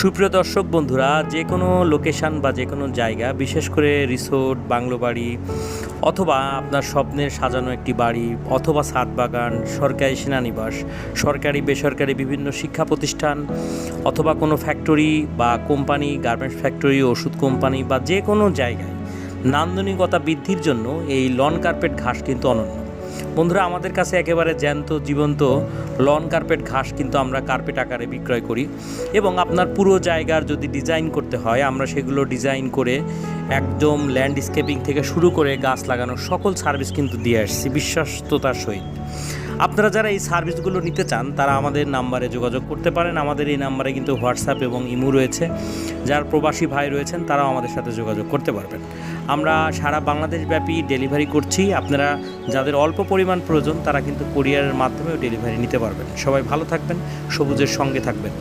সুপ্রিয় দর্শক বন্ধুরা, যে কোনো লোকেশান বা যে কোনো জায়গা, বিশেষ করে রিসোর্ট বাংলো বাড়ি, অথবা আপনার স্বপ্নের সাজানো একটি বাড়ি, অথবা ছাদ বাগান, সরকারি সেনানিবাস, সরকারি, বেসরকারি বিভিন্ন শিক্ষা প্রতিষ্ঠান, অথবা কোনো ফ্যাক্টরি বা কোম্পানি গার্মেন্টস ফ্যাক্টরি ওষুধ কোম্পানি বা যে কোনো জায়গায়, নান্দনিকতা বৃদ্ধির জন্য এই লন কার্পেট ঘাস কিন্তু অনন্য। বন্ধুরা, আমাদের কাছে একেবারে জ্যান্ত, জীবন্ত লন কার্পেট ঘাস কিন্তু আমরা কার্পেট আকারে বিক্রয় করি এবং আপনার পুরো জায়গার যদি ডিজাইন করতে হয়, আমরা সেগুলো ডিজাইন করে একদম ল্যান্ডস্কেপিং থেকে শুরু করে গাছ লাগানোর সকল সার্ভিস কিন্তু দিয়ে আসছি, বিশ্বস্ততার সহিত। আপনারা যারা এই সার্ভিসগুলো নিতে চান, তারা আমাদের নাম্বারে যোগাযোগ করতে পারেন। আমাদের এই নাম্বারে কিন্তু হোয়াটসঅ্যাপ এবং ইমু রয়েছে। যার প্রবাসী ভাই রয়েছেন, তারাও আমাদের সাথে যোগাযোগ করতে পারবেন। আমরা সারা বাংলাদেশ ব্যাপী ডেলিভারি করছি। আপনারা যাদের অল্প পরিমাণ প্রয়োজন, তারা কিন্তু কুরিয়ারের মাধ্যমেও ডেলিভারি নিতে পারবেন। সবাই ভালো থাকবেন, সবুজের সঙ্গে থাকবেন।